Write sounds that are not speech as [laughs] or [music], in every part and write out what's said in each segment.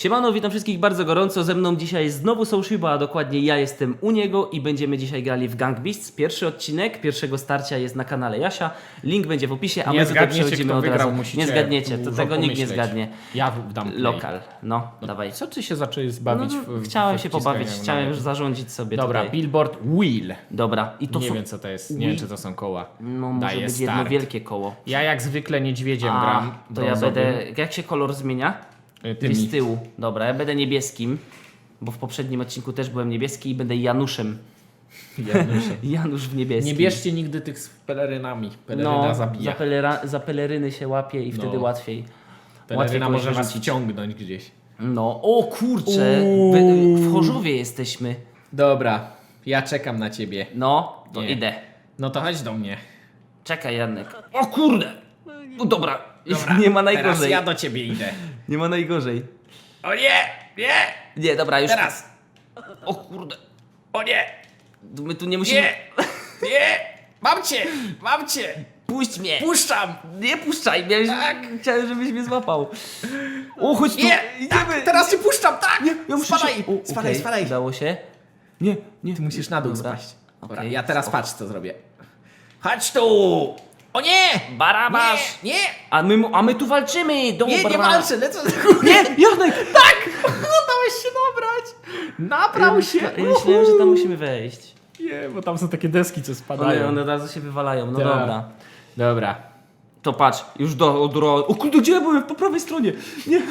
Siemano, witam wszystkich bardzo gorąco. Ze mną dzisiaj znowu Soushiba, a dokładnie ja jestem u niego i będziemy dzisiaj grali w Gang Beasts. Pierwszy odcinek pierwszego starcia jest na kanale Jasia. Link będzie w opisie, a Nie my tutaj przechodzimy od wygrał, razu. nie zgadniecie, to tego nikt nie zgadnie. Ja dam play. Lokal, no, dawaj. Co ty się zacząłeś zbawić No, w, w chciałem się wciskaniu pobawić, chciałem już zarządzić sobie Dobra, tutaj. billboard wheel. Dobra, i to nie są... wiem co to jest, nie wiem czy to są koła. No może Daję być jedno wielkie koło. Ja jak zwykle niedźwiedziem A, gram. to ja będę... Jak się kolor zmienia? Gdzieś Tymi. z tyłu. Dobra, ja będę niebieskim, bo w poprzednim odcinku też byłem niebieski i będę Januszem. Janusze. [laughs] Janusz w niebieskim. Nie bierzcie nigdy tych z pelerynami. Peleryna No, zabija. Za, pelera, za peleryny się łapie i No. wtedy łatwiej. Peleryna kogoś może was wciągnąć gdzieś. No, o kurczę, Uuu. w Chorzowie jesteśmy. Dobra, ja czekam na ciebie. No, to Nie. idę. No to chodź do mnie. Czekaj Janek. O kurde! No dobra, Dobra, nie ma Teraz najgorzej. ja do ciebie idę. Nie ma najgorzej. O nie! Nie! Nie, dobra, już. Teraz! O kurde, O nie! my tu nie musimy... Nie! Nie! Mam cię! Mam cię! Puść mnie! Puszczam! Nie puszczaj, miałeś... Tak. chciałem, żebyś mnie złapał. O, chodź tu, Nie! idziemy. Tak, teraz cię puszczam, tak! Ja muszę spadaj! się... o, spadaj, okej, spadaj! Udało się? Nie, nie. Ty musisz na dół Dobra. spaść. Dobra, Okej, ja teraz patrz co zrobię. Chodź tu! O nie! Barabasz! Nie! Nie! A my, mu- a my tu walczymy! Dobra! Nie, nie walczę, lecę do góry! Nie, Janek! [laughs] Tak! Udałeś się dobrać! Nabrał się! Ja myślałem, że tam musimy wejść. Nie, bo tam są takie deski, co One, spadają. one od razu się wywalają, no Tak. dobra. Dobra. To patrz, już do, od ro... O kurde, gdzie ja byłem? Po prawej stronie. Nie. [laughs]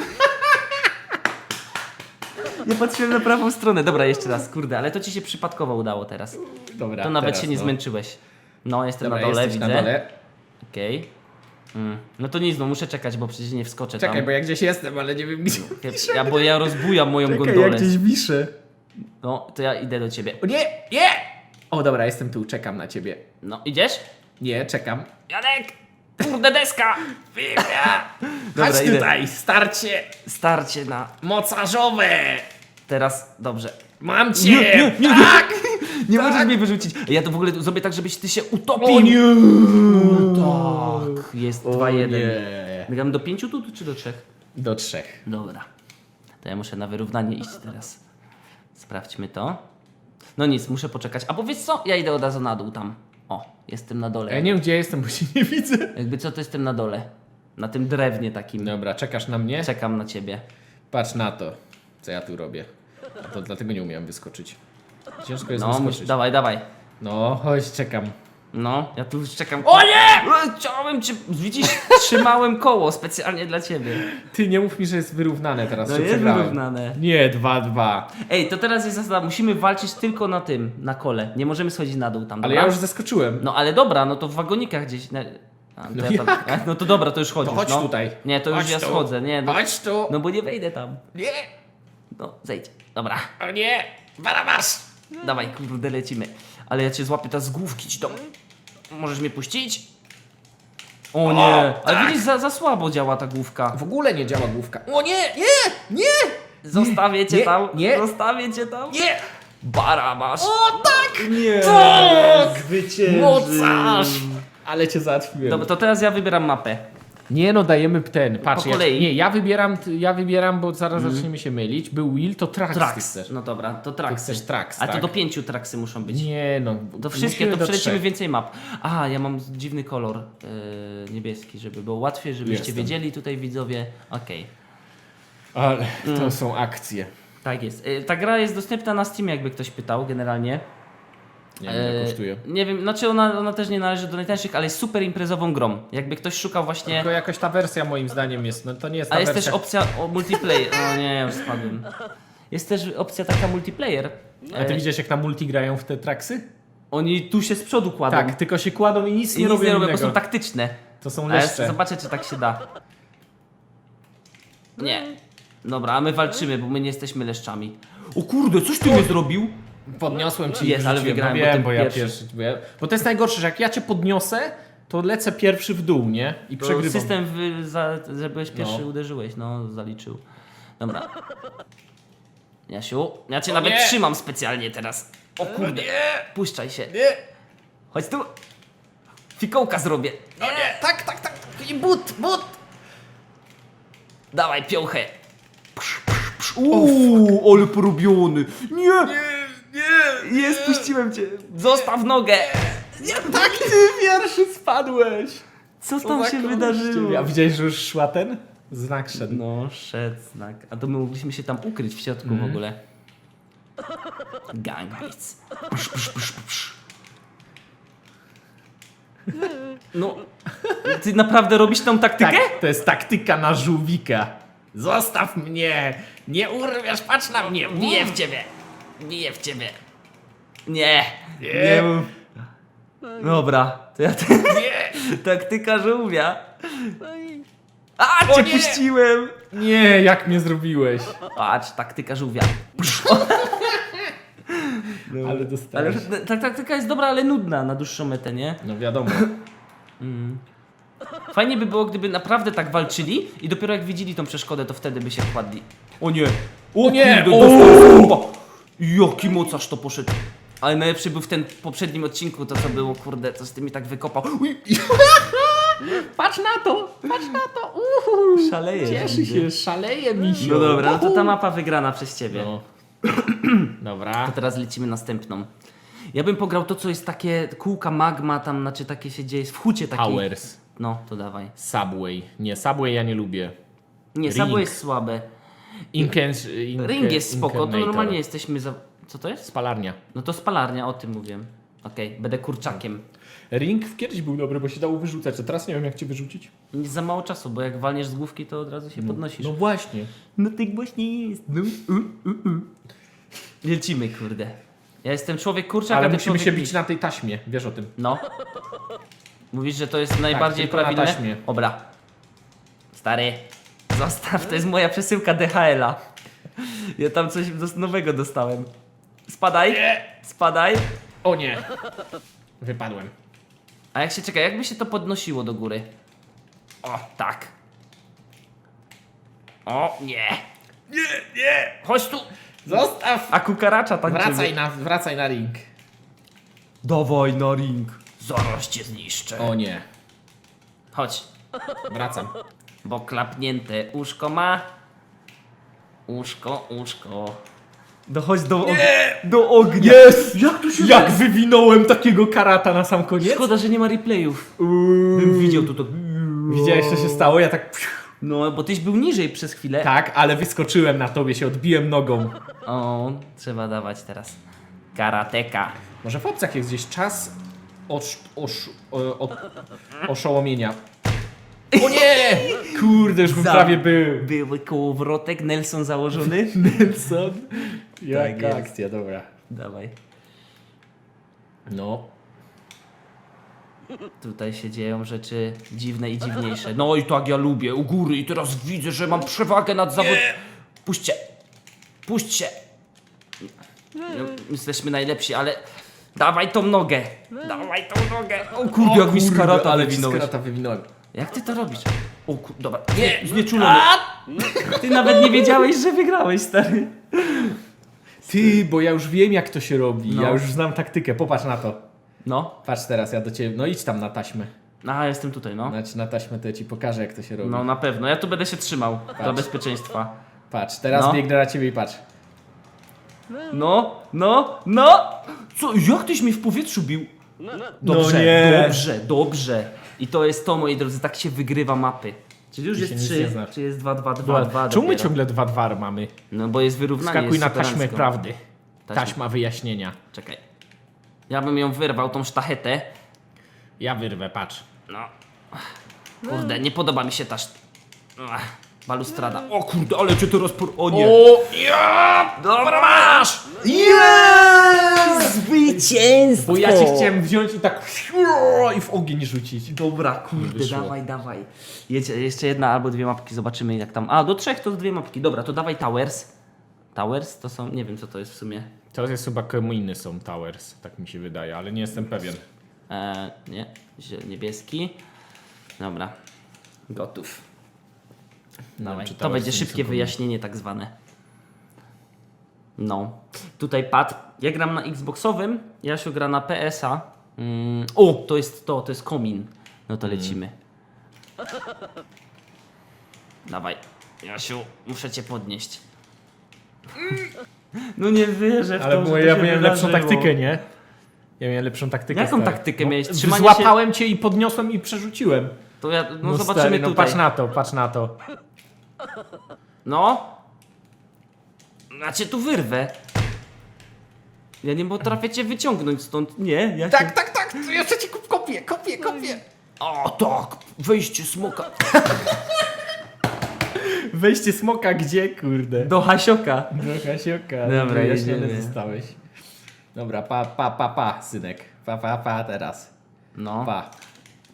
Ja patrzyłem na prawą stronę. Dobra, jeszcze raz, kurde, ale to ci się przypadkowo udało teraz. Dobra, To nawet teraz, się nie no. zmęczyłeś. No, jestem Dobra, na dole, jesteś widzę. na dole. Okej. Mm. No to nic, no muszę czekać, bo przecież nie wskoczę Czekaj, tam. bo ja gdzieś jestem, ale nie wiem gdzie. [laughs] Ja, bo ja rozbujam moją Czekaj, gondolę. ja gdzieś wiszę. No, to ja idę do ciebie. O nie! Nie! O dobra, jestem tu, czekam na ciebie. No, idziesz? Nie, czekam. Janek! Kurde deska! [laughs] Fibia! Dobra, Chodź idę. tutaj, starcie Starcie na... mocarzowe! Teraz, dobrze. Mam cię! Nie, nie, nie, tak! Nie możesz mnie wyrzucić. Ja to w ogóle zrobię tak, żebyś ty się utopił. O nie! Tak, jest O 2-1. nie. Gram do 5 tu czy do 3? Do trzech. Dobra. To ja muszę na wyrównanie iść teraz. Sprawdźmy to. No nic, muszę poczekać. A powiedz co? Ja idę od razu na dół tam. O, jestem na dole. Ja nie wiem gdzie jestem, bo się nie widzę. Jakby co, to jestem na dole. Na tym drewnie takim. Dobra, czekasz na mnie? Czekam na ciebie. Patrz na to, co ja tu robię. A to dlatego nie umiałem wyskoczyć. Ciężko jest No, wyskoczyć. musisz, dawaj, dawaj. No, chodź, czekam. No, ja tu już czekam. O nie! E, Chciałem cię. Widzisz, trzymałem koło specjalnie dla ciebie. Ty nie mów mi, że jest wyrównane teraz, No jest przegrałem. wyrównane. Nie, 2-2. Ej, to teraz jest zasada, musimy walczyć tylko na tym, na kole. Nie możemy schodzić na dół tam. Ale dobra? ja już zeskoczyłem. No ale dobra, no to w wagonikach gdzieś. Na... A, to No ja tam... A, [laughs] no to dobra, to już chodzisz. Chodź no. tutaj. Nie, to już Chodź ja tu. schodzę, nie. No, Chodź tu! no bo nie wejdę tam. Nie! No, zejdź. Dobra, O nie! Barabasz! Dawaj, kurde, lecimy. Ale ja cię złapię teraz z główki ci to. Możesz mnie puścić? O nie, ale tak. widzisz, za, za słabo działa ta główka. W ogóle nie działa główka. O nie! Nie! Nie! Zostawię cię nie, tam. nie. Zostawię cię tam. Nie! Barabasz. O tak! Nie. Tak! Zwyciężył. Mocarz! Ale cię załatwiłem. Dobra, to teraz ja wybieram mapę. Nie no, dajemy ten. Patrz, Po ja, kolei. Mhm. nie, ja wybieram, ja wybieram, bo zaraz zaczniemy się mylić. Był Will, to Trax, Trax. No dobra, to Trax. chcesz Trax, A to tak? do pięciu traksy muszą być. Nie no. To wszystkie, musimy to do przelecimy trzech. więcej map. A, ja mam dziwny kolor yy, niebieski, żeby było łatwiej, żebyście Jestem. wiedzieli tutaj widzowie. Okej, Ale to Mm. są akcje. tak jest. Yy, ta gra jest dostępna na Steamie, jakby ktoś pytał generalnie. Nie wiem, ile kosztuje. Nie wiem, znaczy ona, ona też nie należy do najtańszych, ale jest super imprezową grą. Jakby ktoś szukał właśnie... Tylko jakoś ta wersja moim zdaniem jest, no to nie jest ta A jest wersja. też opcja o multiplayer. O nie, już spadłem. Jest też opcja taka multiplayer. A ty E, widziałeś jak na multi grają w te traksy? Oni tu się z przodu kładą. Tak, tylko się kładą i nic I nie nic robią nie robią, bo innego. są taktyczne. To są leszcze. zobaczę, czy tak się da. Nie. Dobra, a my walczymy, bo my nie jesteśmy leszczami. O kurde, coś ty mnie zrobił? Podniosłem cię Jest, i ale wygrałem, no bo bo ja pierwszy. pierwszy. Bo, ja, bo to jest najgorsze, że jak ja cię podniosę, to lecę pierwszy w dół, nie? I To przegrywam. system, wy, za, że byłeś pierwszy No. uderzyłeś, no zaliczył. Dobra. Jasiu, ja cię O nawet nie! trzymam specjalnie teraz. O kurde, puszczaj się. Nie! Chodź tu. Fikołka zrobię. No nie! Tak, tak, tak! I but, but! Dawaj, piołchę. Uuu, ale porobiony. Nie, Nie, jest, puściłem cię. Zostaw nogę. Tak ty pierwszy spadłeś! Co tam się wydarzyło? A widziałeś, że już szła ten? Znak szedł. No, szedł znak. A to my mogliśmy się tam ukryć w środku w ogóle. Gang Beats. Psz, psz, psz, psz. No, ty naprawdę robisz tą taktykę? Tak, to jest taktyka na żółwika. Zostaw mnie! Nie urwiesz, patrz na mnie! Biję w ciebie. Biję w ciebie. Nie. Nie. mów. Dobra, to ja ten, Nie! [laughs] taktyka żółwia. A, O cię nie! puściłem. Nie, jak mnie zrobiłeś? Patrz, taktyka żółwia. Ale [laughs] Ale dostałeś. ta taktyka jest dobra, ale nudna na dłuższą metę, nie? No wiadomo. Fajnie by było, gdyby naprawdę tak walczyli i dopiero jak widzieli tą przeszkodę, to wtedy by się wpadli. O nie! O nie! Kurde. Jaki mocarz to poszedł. Ale najlepszy był w tym poprzednim odcinku, to co było, kurde, co z tymi tak wykopał. Uj, [laughs] Patrz na to! Patrz na to! Uhu. Szaleje. Cieszy się, szaleje mi się. No dobra, no to ta mapa wygrana przez ciebie. No. [clears throat] Dobra. To teraz lecimy następną. Ja bym pograł to, co jest takie kółka magma, tam, znaczy takie się dzieje, w hucie takiej. Towers. No, to dawaj. Subway. Nie, Subway ja nie lubię. Nie, Ring. Subway jest słabe. Inkens, inke, Ring jest spoko, to normalnie jesteśmy za... Co to jest? Spalarnia. No to spalarnia, o tym mówiłem. Okej, będę kurczakiem. Ring kiedyś był dobry, bo się dało wyrzucać, a teraz nie wiem jak cię wyrzucić. Za mało czasu, bo jak walniesz z główki, to od razu się podnosisz. No właśnie. No tak właśnie jest. No, u, u, u. Lecimy, kurde. Ja jestem człowiek kurczak, Ale ty musimy człowiek się bić na tej taśmie, wiesz o tym. No. Mówisz, że to jest najbardziej tylko na taśmie. Dobra. Stary, zostaw, to jest moja przesyłka DHL-a. Ja tam coś dos- nowego dostałem. Spadaj, spadaj. O nie! Wypadłem. A jak się czeka, jakby się to podnosiło do góry? O, tak. O, nie. Nie, nie! Chodź tu. Zostaw! A kukaracza tak Wracaj na, wracaj na ring. Dawaj na ring. Zaraz cię zniszczę. O nie. Chodź, Wracam. bo klapnięte uszko ma. Uszko, uszko. Dochodź do, og- do ognia. Jest! Jak tu się Jak wywinąłem takiego karata na sam koniec? Szkoda, że nie ma replayów. Bym widział tu to. Widziałeś co się stało? Ja tak... No, bo tyś był niżej przez chwilę. Tak, ale wyskoczyłem na tobie, się odbiłem nogą. O, trzeba dawać teraz. Karateka. Może w opcjach jest gdzieś czas osz, osz, o, o, oszołomienia. O nie! Kurde, już bym Za- prawie był. Były kołowrotek, Nelson założony. [laughs] Nelson? Jaka Tak akcja, dobra. Dawaj. No. Tutaj się dzieją rzeczy dziwne i dziwniejsze. No i tak ja lubię, u góry i teraz widzę, że mam przewagę nad zawod... Puśćcie! Puśćcie! No, jesteśmy najlepsi, ale... Dawaj tą nogę! Dawaj tą nogę! O kurde, jak mi z karata ale ci z wywinąłeś. wywinąłem. Jak ty to robisz? O kur... dobra. Nie, znieczulony. Ty nawet nie wiedziałeś, że wygrałeś, stary. Ty, bo ja już wiem jak to się robi. No. Ja już znam taktykę, popatrz na to. No. Patrz teraz, ja do ciebie. No idź tam na taśmę. A, jestem tutaj, no. Znaczy na taśmę to ja ci pokażę jak to się robi. No na pewno. Ja tu będę się trzymał dla bezpieczeństwa. Patrz, teraz No. biegnę na ciebie i patrz. No, no, no! Co, jak tyś mnie w powietrzu bił? Dobrze, No nie. dobrze, dobrze. I to jest to, moi drodzy, tak się wygrywa mapy. Czyli już jest się nic nie 3, znasz. czy jest 2, 2, 2, 2 Czemu my ciągle 2-2 mamy? No bo jest wyrównanie. Skakuj jest na taśmę superancko. prawdy. Taśma. Taśma wyjaśnienia. Czekaj. Ja bym ją wyrwał, tą sztachetę. Ja wyrwę, patrz. No. Kurde, nie podoba mi się ta... szt- Ach, Balustrada. O kurde, ale cię teraz por... O nie. ja! Dobra, masz! Jest! Zwycięstwo! Bo ja cię chciałem wziąć i tak i w ogień rzucić. Dobra, kurde, wyszło. dawaj, dawaj. Jedź, jeszcze jedna albo dwie mapki, zobaczymy jak tam. A, do trzech to dwie mapki. Dobra, to dawaj Towers. Towers to są, nie wiem co to jest w sumie. To jest chyba komuny są Towers, tak mi się wydaje, ale nie jestem pewien. Eee, nie, zie- niebieski. Dobra, gotów. Dawaj. To będzie szybkie wyjaśnienie tak zwane. No. Tutaj pad. Ja gram na Xboxowym, Jasiu gra na PS-a. Mm, o, to jest to, to jest komin. No to lecimy. Dawaj. Jasiu, muszę cię podnieść. No nie wierzę w Ale to, było, że to ja się miałem lepszą wydarzyło. taktykę, nie? Ja miałem lepszą taktykę. Jaką stary. taktykę No, miałeś? Trzymanie Złapałem cię i podniosłem i przerzuciłem. To ja, no, stary, zobaczymy no, tutaj. patrz na to, patrz na to. No. Znaczy tu wyrwę. Ja nie potrafię cię wyciągnąć stąd. Nie, ja się... tak, tak, to jeszcze ci kopię, kopię, kopię. O tak, wejście smoka. Wejście smoka gdzie, kurde? Do Hasioka. Do Kasioka. Dobra, Dobra, jedziemy. jaśniony zostałeś. Dobra, pa, pa, pa, pa, synek. Pa, pa, pa, teraz. No. Pa.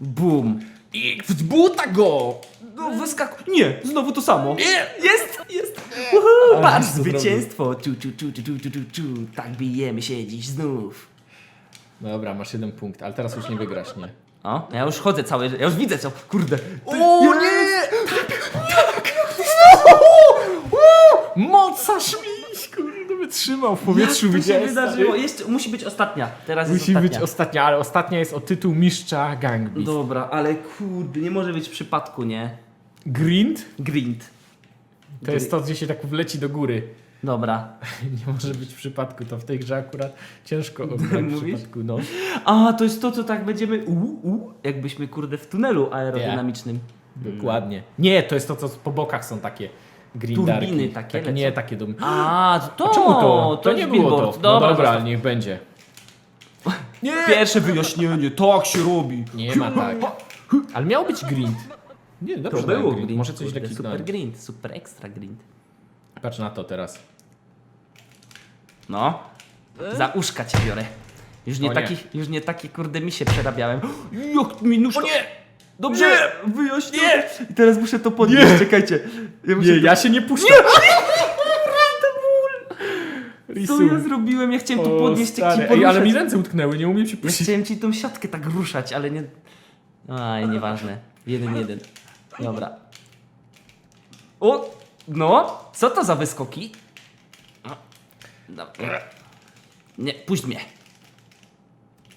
Bum. I wzbuta go! No wyskak... Nie, znowu to samo. Nie! Jest, jest. Uhu, patrz, zwycięstwo. Tu, tu, tu, tu, tu, tu, tu, tu. Tak bijemy się dziś znów. Dobra, masz jeden punkt, ale teraz już nie wygrasz, nie? O, ja już chodzę cały... Ja już widzę co... Kurde. O nie! Mocarz miś, kurde, wytrzymał w powietrzu, [laughs] Jak to się wydarzyło? Jeszcze musi być ostatnia. Teraz jest Musi ostatnia. być ostatnia, ale ostatnia jest o tytuł mistrza Gangbis. Dobra, ale kurde, nie może być w przypadku, nie? Grind Grind. to jest to, gdzie się tak wleci do góry. Dobra. [laughs] Nie może być w przypadku, to w tej grze akurat ciężko o w przypadku, no. A, to jest to, co tak będziemy. U, u, jakbyśmy kurde w tunelu aerodynamicznym. Dokładnie. Nie, to jest to, co po bokach są takie grindarki. Turbiny takie lecą. Nie, takie do... A, to, A czemu to? To, nie jest było to. billboard. No Dobra, dobra, ale zostaw. niech będzie. Nie! Pierwsze wyjaśnienie, tak się robi. Nie ma tak. Ale miał być grind. Nie, dobrze To było grind. grind. Może coś kurde, takiego Super dałem. grind, super ekstra grind. Patrz na to teraz. No. Za uszka cię biorę. Już nie, O nie. taki, już nie taki kurde mi się przerabiałem. [gasps] Jak mi nóżka... O nie! Dobrze, wyjaśnię. I teraz muszę to podnieść, czekajcie. Ja muszę Nie, to... ja się nie puszczę. Co ja zrobiłem? Ja chciałem to podnieść, jak ci Ej, ale poruszać. mi ręce utknęły, nie umiem się Ja puścić. chciałem ci tą siatkę tak ruszać, ale nie... Aj, nieważne. Jeden, jeden. Dobra. O! No! Co to za wyskoki? O, Dobra. Nie, puść mnie.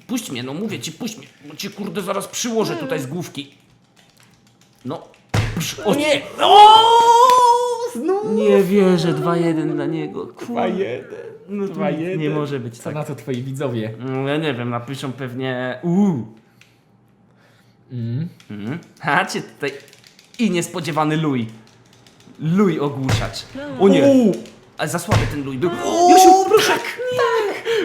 Puść mnie, no mówię ci, puść mnie. Bo ci kurde zaraz przyłożę tutaj z główki. No. Psz, O nie! O! Znów! Nie wierzę, 2-1 dla niego. Kurde. 2-1. No to 2-1. nie może być Co tak. na to twoi widzowie? No, ja nie wiem, napiszą pewnie. Uuu. Mm. Mhm. A cię tutaj. I niespodziewany Louis. Louis ogłuszacz. O nie! Uuu. A za słaby ten Louis był. Josiu, proszę!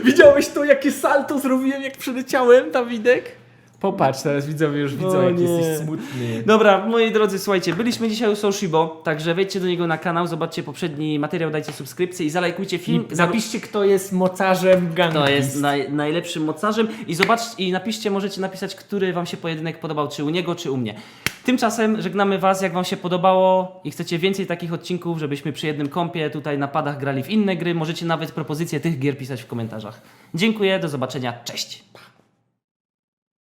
Widziałeś to, jakie salto zrobiłem, jak przeleciałem, Dawidek? Popatrz, teraz widzowie już widzą, jak jesteś smutny. Dobra, moi drodzy, słuchajcie, byliśmy dzisiaj u Soushibo, także wejdźcie do niego na kanał, zobaczcie poprzedni materiał, dajcie subskrypcję i zalajkujcie film. I napiszcie, kto jest mocarzem Gangbis. To jest naj, najlepszym mocarzem i zobaczcie i napiszcie, możecie napisać, który wam się pojedynek podobał, czy u niego, czy u mnie. Tymczasem żegnamy was, jak wam się podobało i chcecie więcej takich odcinków, żebyśmy przy jednym kąpie tutaj na padach grali w inne gry, możecie nawet propozycje tych gier pisać w komentarzach. Dziękuję, do zobaczenia, cześć!